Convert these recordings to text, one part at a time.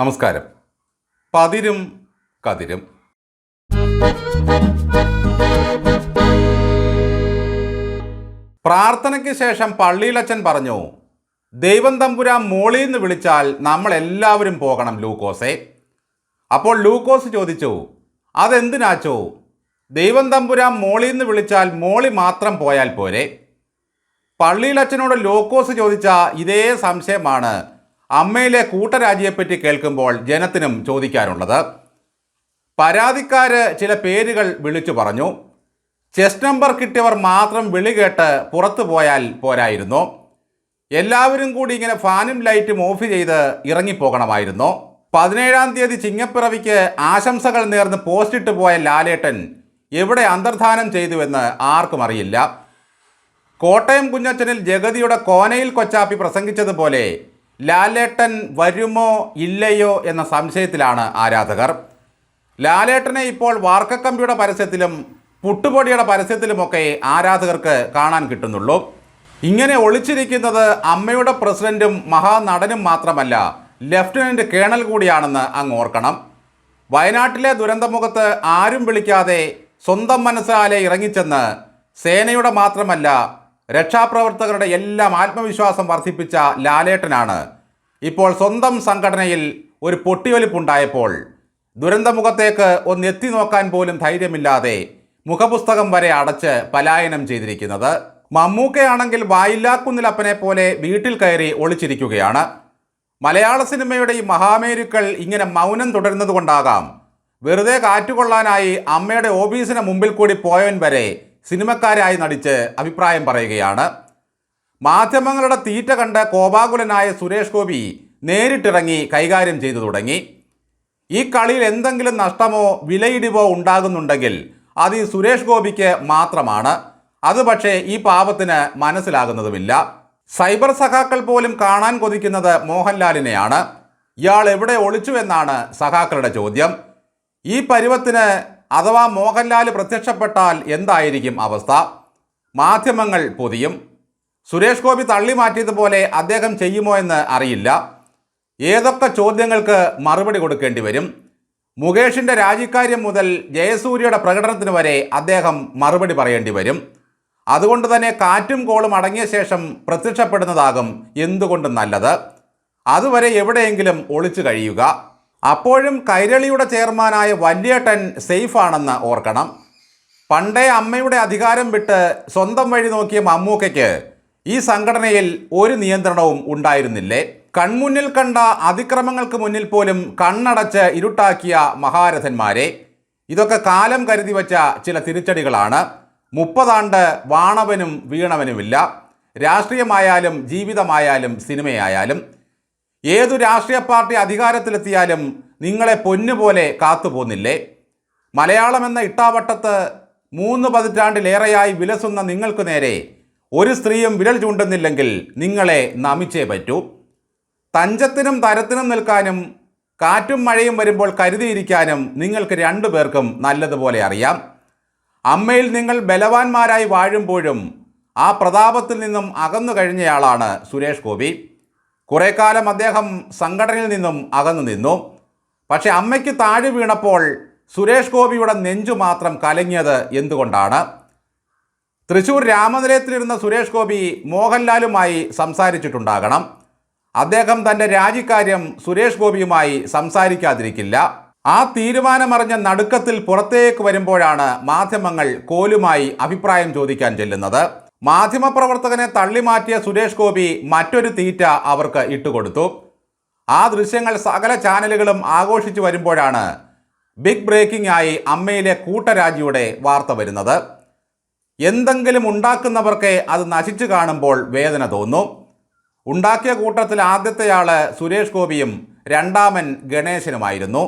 നമസ്കാരം. പതിരും കതിരും. പ്രാർത്ഥനയ്ക്ക് ശേഷം പള്ളിയിലച്ചൻ പറഞ്ഞു ദൈവം തമ്പുരാൻ മോളിൽ നിന്ന് വിളിച്ചാൽ നമ്മൾ എല്ലാവരും പോകണം ലൂക്കോസെ. അപ്പോൾ ലൂക്കോസ് ചോദിച്ചു അതെന്തിനാച്ചോ? ദൈവം തമ്പുരാൻ മോളിൽ നിന്ന് വിളിച്ചാൽ മോളി മാത്രം പോയാൽ പോരെ? പള്ളിയിലച്ചനോട് ലൂക്കോസ് ചോദിച്ച ഇതേ സംശയമാണ് അമ്മയിലെ കൂട്ടരാജിയെപ്പറ്റി കേൾക്കുമ്പോൾ ജനത്തിനും ചോദിക്കാനുള്ളത്. പരാതിക്കാര് ചില പേരുകൾ വിളിച്ചു പറഞ്ഞു. ചെസ് നമ്പർ കിട്ടിയവർ മാത്രം വിളി കേട്ട് പുറത്തു പോയാൽ പോരായിരുന്നു. എല്ലാവരും കൂടി ഇങ്ങനെ ഫാനും ലൈറ്റും ഓഫ് ചെയ്ത് ഇറങ്ങിപ്പോകണമായിരുന്നു. പതിനേഴാം തീയതി ചിങ്ങപ്പിറവിക്ക് ആശംസകൾ നേർന്ന് പോസ്റ്റിട്ട് പോയ ലാലേട്ടൻ എവിടെ അന്തർധാനം ചെയ്തുവെന്ന് ആർക്കും അറിയില്ല. കോട്ടയം കുഞ്ഞച്ചനിൽ ജഗതിയുടെ കോനയിൽ കൊച്ചാപ്പി പ്രസംഗിച്ചതുപോലെ ലാലേട്ടൻ വരുമോ ഇല്ലയോ എന്ന സംശയത്തിലാണ് ആരാധകർ. ലാലേട്ടനെ ഇപ്പോൾ വാർക്കക്കമ്പിയുടെ പരസ്യത്തിലും പുട്ടുപൊടിയുടെ പരസ്യത്തിലുമൊക്കെ ആരാധകർക്ക് കാണാൻ കിട്ടുന്നുള്ളൂ. ഇങ്ങനെ ഒളിച്ചിരിക്കുന്നത് അമ്മയുടെ പ്രസിഡന്റും മഹാനടനും മാത്രമല്ല ലഫ്റ്റനന്റ് കേണൽ കൂടിയാണെന്ന് അങ്ങ് ഓർക്കണം. വയനാട്ടിലെ ദുരന്തമുഖത്ത് ആരും വിളിക്കാതെ സ്വന്തം മനസ്സാലെ ഇറങ്ങിച്ചെന്ന് സേനയുടെ മാത്രമല്ല രക്ഷാപ്രവർത്തകരുടെ എല്ലാം ആത്മവിശ്വാസം വർദ്ധിപ്പിച്ച ലാലേട്ടനാണ്. ഇപ്പോൾ സ്വന്തം സംഘടനയിൽ ഒരു പൊട്ടിയൊലിപ്പുണ്ടായപ്പോൾ ദുരന്തമുഖത്തേക്ക് ഒന്ന് എത്തി നോക്കാൻ പോലും ധൈര്യമില്ലാതെ മുഖപുസ്തകം വരെ അടച്ച് പലായനം ചെയ്തിരിക്കുന്നത്. മമ്മൂക്കയാണെങ്കിൽ വായില്ലാക്കുന്നിലപ്പനെ പോലെ വീട്ടിൽ കയറി ഒളിച്ചിരിക്കുകയാണ്. മലയാള സിനിമയുടെ ഈ മഹാമേരുക്കൾ ഇങ്ങനെ മൗനം തുടരുന്നത് കൊണ്ടാകാം. വെറുതെ കാറ്റുകൊള്ളാനായി അമ്മയുടെ ഓഫീസിന് മുമ്പിൽ കൂടി പോയവൻ വരെ സിനിമക്കാരായി നടിച്ച് അഭിപ്രായം പറയുകയാണ്. മാധ്യമങ്ങളുടെ തീറ്റ കണ്ട് കോപാകുലനായ സുരേഷ് ഗോപി നേരിട്ടിറങ്ങി കൈകാര്യം ചെയ്തു തുടങ്ങി. ഈ കളിയിൽ എന്തെങ്കിലും നഷ്ടമോ വിലയിടിവോ ഉണ്ടാകുന്നുണ്ടെങ്കിൽ അത് ഈ സുരേഷ് ഗോപിക്ക് മാത്രമാണ്. അത് പക്ഷേ ഈ പാപത്തിന് മനസ്സിലാകുന്നതുമില്ല. സൈബർ സഖാക്കൾ പോലും കാണാൻ കൊതിക്കുന്നത് മോഹൻലാലിനെയാണ്. ഇയാൾ എവിടെ ഒളിച്ചു എന്നാണ് സഖാക്കളുടെ ചോദ്യം. ഈ പരുവത്തിന് അഥവാ മോഹൻലാൽ പ്രത്യക്ഷപ്പെട്ടാൽ എന്തായിരിക്കും അവസ്ഥ? മാധ്യമങ്ങൾ പൊതിയും. സുരേഷ് ഗോപി തള്ളി മാറ്റിയതുപോലെ അദ്ദേഹം ചെയ്യുമോ എന്ന് അറിയില്ല. ഏതൊക്കെ ചോദ്യങ്ങൾക്ക് മറുപടി കൊടുക്കേണ്ടി വരും? മുകേഷിന്റെ രാജിക്കാര്യം മുതൽ ജയസൂര്യയുടെ പ്രകടനത്തിന് വരെ അദ്ദേഹം മറുപടി പറയേണ്ടി വരും. അതുകൊണ്ട് തന്നെ കാറ്റും കോളും അടങ്ങിയ ശേഷം പ്രത്യക്ഷപ്പെടുന്നതാകും എന്തുകൊണ്ടും നല്ലത്? അതുവരെ എവിടെയെങ്കിലും ഒളിച്ചു കഴിയുക. അപ്പോഴും കൈരളിയുടെ ചെയർമാനായ വല്യേട്ടൻ സേഫാണെന്ന് ഓർക്കണം. പണ്ടേ അമ്മയുടെ അധികാരം വിട്ട് സ്വന്തം വഴി നോക്കിയ മമ്മൂക്കയ്ക്ക് ഈ സംഘടനയിൽ ഒരു നിയന്ത്രണവും ഉണ്ടായിരുന്നില്ലേ? കൺമുന്നിൽ കണ്ട അതിക്രമങ്ങൾക്ക് മുന്നിൽ പോലും കണ്ണടച്ച് ഇരുട്ടാക്കിയ മഹാരഥന്മാരെ. ഇതൊക്കെ കാലം കരുതി വച്ച ചില തിരിച്ചടികളാണ്. മുപ്പതാണ്ട് വാണവനും വീണവനുമില്ല. രാഷ്ട്രീയമായാലും ജീവിതമായാലും സിനിമയായാലും ഏതു രാഷ്ട്രീയ പാർട്ടി അധികാരത്തിലെത്തിയാലും നിങ്ങളെ പൊന്നുപോലെ കാത്തുപോന്നില്ലേ? മലയാളം എന്ന ഇട്ടാവട്ടത്ത് മൂന്ന് പതിറ്റാണ്ടിലേറെയായി വിലസുന്ന നിങ്ങൾക്ക് നേരെ ഒരു സ്ത്രീയും വിരൽ ചൂണ്ടുന്നില്ലെങ്കിൽ നിങ്ങളെ നമിച്ചേ പറ്റൂ. തഞ്ചത്തിനും തരത്തിനും നിൽക്കാനും കാറ്റും മഴയും വരുമ്പോൾ കരുതിയിരിക്കാനും നിങ്ങൾക്ക് രണ്ടു പേർക്കും നല്ലതുപോലെ അറിയാം. അമ്മയിൽ നിങ്ങൾ ബലവാന്മാരായി വാഴുമ്പോഴും ആ പ്രതാപത്തിൽ നിന്നും അകന്നു കഴിഞ്ഞയാളാണ് സുരേഷ് ഗോപി. കുറേ കാലം അദ്ദേഹം സംഘടനയിൽ നിന്നും അകന്നു നിന്നു. പക്ഷെ അമ്മയ്ക്ക് താഴെ വീണപ്പോൾ സുരേഷ് ഗോപിയുടെ നെഞ്ചു മാത്രം കലങ്ങിയത് എന്തുകൊണ്ടാണ്? തൃശൂർ രാമനിലയത്തിലിരുന്ന സുരേഷ് ഗോപി മോഹൻലാലുമായി സംസാരിച്ചിട്ടുണ്ടാകണം. അദ്ദേഹം തന്റെ രാജിക്കാര്യം സുരേഷ് ഗോപിയുമായി സംസാരിക്കാതിരിക്കില്ല. ആ തീരുമാനമറിഞ്ഞ നടുക്കത്തിൽ പുറത്തേക്ക് വരുമ്പോഴാണ് മാധ്യമങ്ങൾ കോലുമായി അഭിപ്രായം ചോദിക്കാൻ ചെല്ലുന്നത്. മാധ്യമപ്രവർത്തകനെ തള്ളിമാറ്റിയ സുരേഷ് ഗോപി മറ്റൊരു തീറ്റ അവർക്ക് ഇട്ടുകൊടുത്തു. ആ ദൃശ്യങ്ങൾ സകല ചാനലുകളും ആഘോഷിച്ചു വരുമ്പോഴാണ് ബിഗ് ബ്രേക്കിംഗ് ആയി അമ്മയിലെ കൂട്ടരാജിയുടെ വാർത്ത വരുന്നത്. എന്തെങ്കിലും ഉണ്ടാക്കുന്നവർക്ക് അത് നശിച്ചു കാണുമ്പോൾ വേദന തോന്നും. ഉണ്ടാക്കിയ കൂട്ടത്തിൽ ആദ്യത്തെയാൾ സുരേഷ് ഗോപിയും രണ്ടാമൻ ഗണേശനുമായിരുന്നു.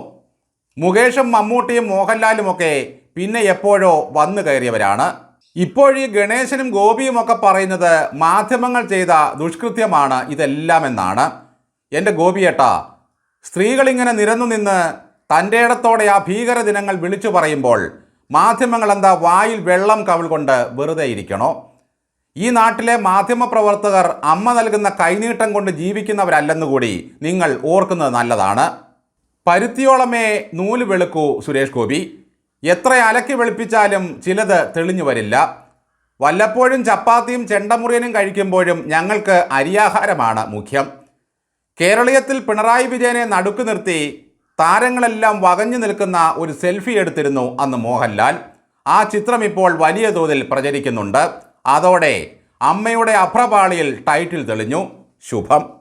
മുകേഷും മമ്മൂട്ടിയും മോഹൻലാലുമൊക്കെ പിന്നെ എപ്പോഴോ വന്നു കയറിയവരാണ്. ഇപ്പോഴീ ഗണേശനും ഗോപിയും ഒക്കെ പറയുന്നത് മാധ്യമങ്ങൾ ചെയ്ത ദുഷ്കൃത്യമാണ് ഇതെല്ലാം എന്നാണ് എന്റെ ഗോപിയേട്ടാ സ്ത്രീകളിങ്ങനെ നിരന്നു നിന്ന് തന്റെ ഇടത്തോടെ ആ ഭീകര ദിനങ്ങൾ വിളിച്ചു പറയുമ്പോൾ മാധ്യമങ്ങൾ എന്താ വായിൽ വെള്ളം കവിൾ കൊണ്ട് വെറുതെ ഇരിക്കണോ? ഈ നാട്ടിലെ മാധ്യമപ്രവർത്തകർ അമ്മ നൽകുന്ന കൈനീട്ടം കൊണ്ട് ജീവിക്കുന്നവരല്ലെന്നുകൂടി നിങ്ങൾ ഓർക്കുന്നത് നല്ലതാണ്. പരുത്തിയോളമേ നൂൽ വെളുക്കൂ സുരേഷ് ഗോപി. എത്ര അലക്കി വെളുപ്പിച്ചാലും ചിലത് തെളിഞ്ഞു വരില്ല. വല്ലപ്പോഴും ചപ്പാത്തിയും ചെണ്ടമുറിയനും കഴിക്കുമ്പോഴും ഞങ്ങൾക്ക് അരിയാഹാരമാണ് മുഖ്യം. കേരളീയത്തിൽ പിണറായി വിജയനെ നടുക്ക് നിർത്തി താരങ്ങളെല്ലാം വകഞ്ഞു നിൽക്കുന്ന ഒരു സെൽഫി എടുത്തിരുന്നു അന്ന് മോഹൻലാൽ. ആ ചിത്രം ഇപ്പോൾ വലിയ തോതിൽ പ്രചരിക്കുന്നുണ്ട്. അതോടെ അമ്മയുടെ അഭ്രപാളിയിൽ ടൈറ്റിൽ തെളിഞ്ഞു. ശുഭം.